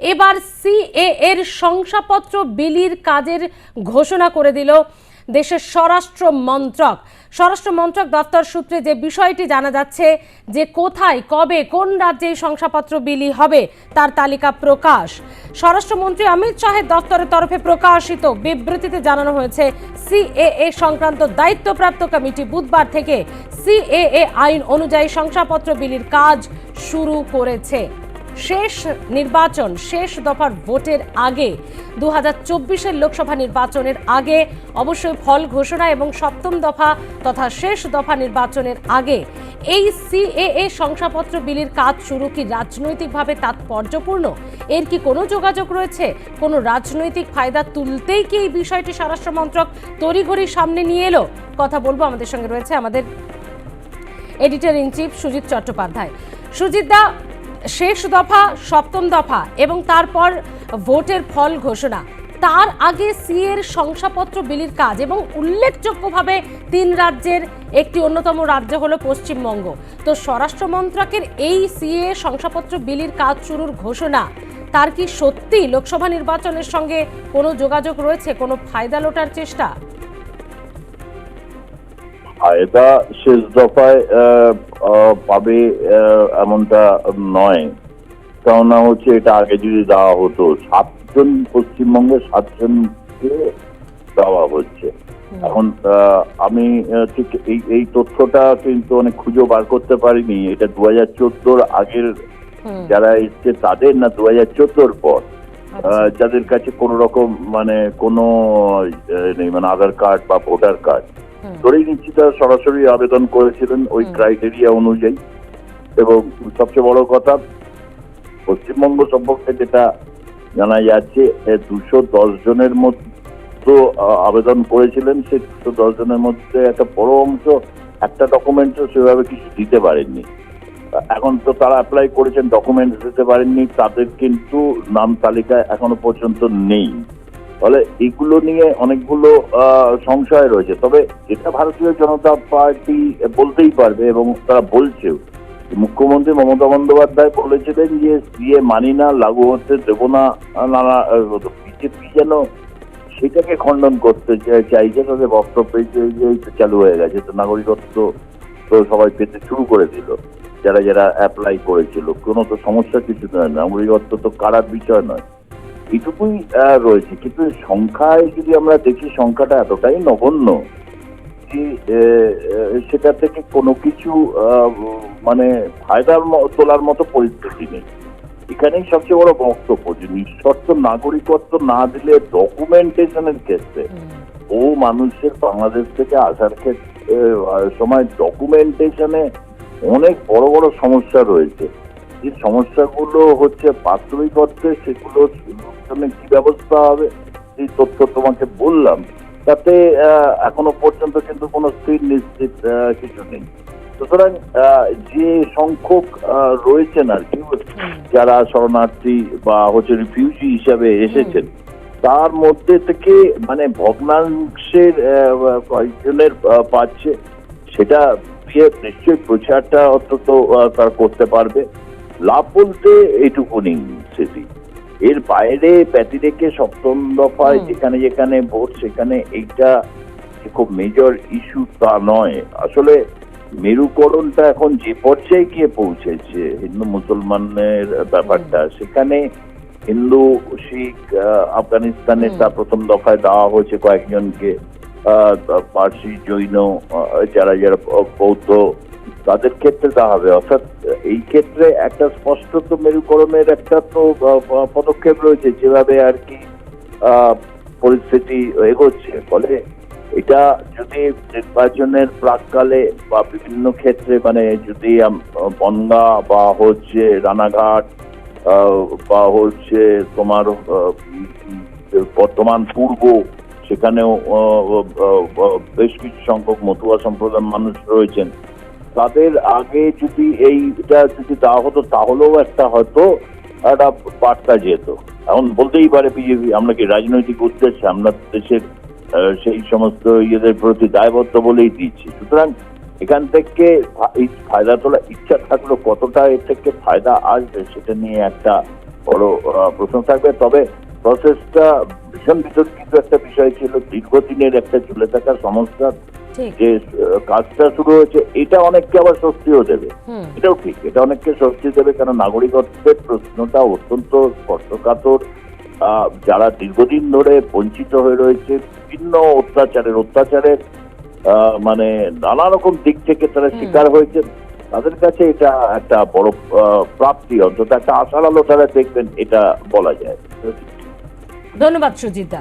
এবার সিএ এর শংসাপত্র বিলির কাজের ঘোষণা করে দিল দেশের স্বরাষ্ট্র মন্ত্রক। স্বরাষ্ট্র মন্ত্রক দপ্তর সূত্রে যে বিষয়টি জানা যাচ্ছে যে কোথায়, কবে, কোন রাজ্যে শংসাপত্র বিলি হবে তার তালিকা প্রকাশ। স্বরাষ্ট্রমন্ত্রী অমিত শাহের দপ্তরের তরফে প্রকাশিত বিবৃতিতে জানানো হয়েছে সিএএ সংক্রান্ত দায়িত্বপ্রাপ্ত কমিটি বুধবার থেকে সিএএ আইন অনুযায়ী শংসাপত্র বিলির কাজ শুরু করেছে। শেষ নির্বাচন, শেষ দফার ভোটের আগে দু হাজার লোকসভা নির্বাচনের আগে অবশ্যই ফল ঘোষণা এবং সপ্তম দফা তথা শেষ দফা নির্বাচনের আগে এই সিএএ শংসাপত্র বিলির কাজ শুরু কি রাজনৈতিকভাবে তাৎপর্যপূর্ণ? এর কি কোনো যোগাযোগ রয়েছে? কোনো রাজনৈতিক ফায়দা তুলতেই কি এই বিষয়টি স্বরাষ্ট্র মন্ত্রক তড়িঘড়ি সামনে নিয়ে এলো? কথা বলব আমাদের সঙ্গে রয়েছে আমাদের editor in chief Sujit Chattopadhyay. Sujit da শেষ দফা, সপ্তম দফা এবং তারপর ভোটের ফল ঘোষণা। তার আগে সিএর শংসাপত্র বিলির কাজ এবং উল্লেখযোগ্যভাবে তিন রাজ্যের একটি অন্যতম রাজ্য হলো পশ্চিমবঙ্গ। তো স্বরাষ্ট্র মন্ত্রকের এই সিএ শংসাপত্র বিলির কাজ শুরুর ঘোষণা, তার কি সত্যি লোকসভা নির্বাচনের সঙ্গে কোনো যোগাযোগ রয়েছে, কোনো ফায়দা লোটার চেষ্টা? ফায়দা শেষ দফায় পাবে এমনটা নয়। কেননা হচ্ছে এটা আগে যদি দেওয়া হতো সাতজন পশ্চিমবঙ্গে সাতজনকে দেওয়া হচ্ছে। এখন আমি ঠিক এই এই তথ্যটা কিন্তু অনেক খুঁজে বার করতে পারিনি। এটা দু হাজার চোদ্দোর আগের যারা এসছে তাদের না দু হাজার চোদ্দোর পর? আচ্ছা। যাদের কাছে কোনো রকম মানে কোনো নেই মানে আধার কার্ড বা ভোটার কার্ড। ধরেই নিচ্ছি তারা সরাসরি আবেদন করেছিলেন ওই ক্রাইটেরিয়া অনুযায়ী। এবং সবচেয়ে বড় কথা পশ্চিমবঙ্গ সম্পর্কে যেটা জানা যাচ্ছে দুশো দশ জনের মধ্যে আবেদন করেছিলেন। সেই দুশো দশ জনের মধ্যে একটা বড় অংশ একটা ডকুমেন্টও সেভাবে কিছু দিতে পারেননি। এখন তো তারা অ্যাপ্লাই করেছেন ডকুমেন্টস দিতে পারেননি তাদের কিন্তু নাম তালিকায় এখনও পর্যন্ত নেই। ফলে এগুলো নিয়ে অনেকগুলো সংশয় রয়েছে। তবে এটা ভারতীয় জনতা পার্টি বলতেই পারবে এবং তারা বলছেও। মুখ্যমন্ত্রী মমতা বন্দ্যোপাধ্যায় বলেছিলেন যে, সিএ মানি না, লাগু হতে দেব না। নানা বিজেপি যেন সেটাকে খণ্ডন করতে চাইছে, তাদের বক্তব্য যে চালু হয়ে গেছে। তো নাগরিকত্ব তো সবাই পেতে শুরু করে দিল, যারা যারা অ্যাপ্লাই করেছিল। কোনো তো সমস্যা কিছু নয়। নাগরিকত্ব তো কারার বিষয় নয়। এটুকুই রয়েছে। কিন্তু সংখ্যায় যদি আমরা দেখি সংখ্যাটা এতটাই নগণ্য যে সেটা থেকে কোনো কিছু মানে ফায়দার ম- তোলার মতো পরিস্থিতি নেই। এখানেই সবচেয়ে বড় বক্তব্য যে নিঃশর্ত নাগরিকত্ব না দিলে ডকুমেন্টেশনের ক্ষেত্রে ও মানুষের বাংলাদেশ থেকে আসার ক্ষেত্রে সময় ডকুমেন্টেশনে অনেক বড় বড় সমস্যা রয়েছে। যে সমস্যাগুলো হচ্ছে অর্থে সেগুলো জন্য কি ব্যবস্থা হবে, এই তথ্য তোমাকে বললাম। তাতে এখনও পর্যন্ত কিন্তু কোনো স্থির নিশ্চিত কিছু নেই। সুতরাং যে সংখ্যক রয়েছেন আর কি, যারা শরণার্থী বা হচ্ছে রিফিউজি হিসাবে এসেছেন, তার মধ্যে থেকে মানে ভগ্নাংশের কয়েকজনের পাচ্ছে, সেটা নিশ্চয়ই প্রচারটা অন্তত তারা করতে পারবে। লাভ বলতে এইটুকুনি স্মৃতি এর বাইরে প্যাটি রেখে সপ্তম দফায় যেখানে যেখানে ভোট সেখানে এইটা খুব মেজর ইস্যু তা নয়। আসলে মেরুকরণটা এখন যে পর্যায়ে গিয়ে পৌঁছেছে হিন্দু মুসলমানের ব্যাপারটা সেখানে হিন্দু শিখ আফগানিস্তানে। তা প্রথম দফায় দেওয়া হয়েছে কয়েকজনকে আহ, পার্সি জৈন যারা যারা বৌদ্ধ তাদের ক্ষেত্রে দেওয়া হবে, অর্থাৎ এই ক্ষেত্রে একটা স্পষ্ট তো মেরুকরণের একটা তো পদক্ষেপ রয়েছে যেভাবে আর কি পরিস্থিতি এগোচ্ছে। ফলে এটা যদি নির্বাচনের প্রাককালে বা বিভিন্ন ক্ষেত্রে মানে যদি বনগা বা হচ্ছে রানাঘাট বা হচ্ছে তোমার বর্তমান পূর্ব, সেখানেও বেশ কিছু সংখ্যক মতুয়া সম্প্রদায়ের মানুষ রয়েছেন। তাদের আগে যদি এইটা যদি দেওয়া হতো, তাহলেও একটা হয়তো একটা বার্তা যেত। এখন বলতেই পারে বিজেপি, আমরা কি রাজনৈতিক উদ্দেশ্যে, আমরা দেশের সেই সমস্ত ইয়েদের প্রতি দায়বদ্ধ বলেই দিচ্ছি। সুতরাং এখান থেকে ফায়দা তোলা ইচ্ছা থাকলেও কতটা এর থেকে ফায়দা আসবে, সেটা নিয়ে একটা বড় প্রশ্ন থাকবে। তবে প্রসেসটা ভীষণ বিতর্কিত একটা বিষয় ছিল দীর্ঘদিনের একটা চলে থাকা সমস্যা যে কাজটা শুরু হয়েছে এটা অনেককে আবার স্বস্তিও দেবে। এটাও ঠিক এটা অনেককে স্বস্তি দেবে কারণ নাগরিকত্বের প্রশ্নটা অত্যন্ত স্পর্শকাতর। যারা দীর্ঘদিন ধরে বঞ্চিত হয়ে রয়েছে বিভিন্ন অত্যাচারের অত্যাচারের আহ, মানে নানা রকম দিক থেকে তারা শিকার হয়েছে তাদের কাছে এটা একটা বড় আহ, প্রাপ্তি অন্তত একটা আশার আলো তারা দেখবেন এটা বলা যায়। ধন্যবাদ সুজিত।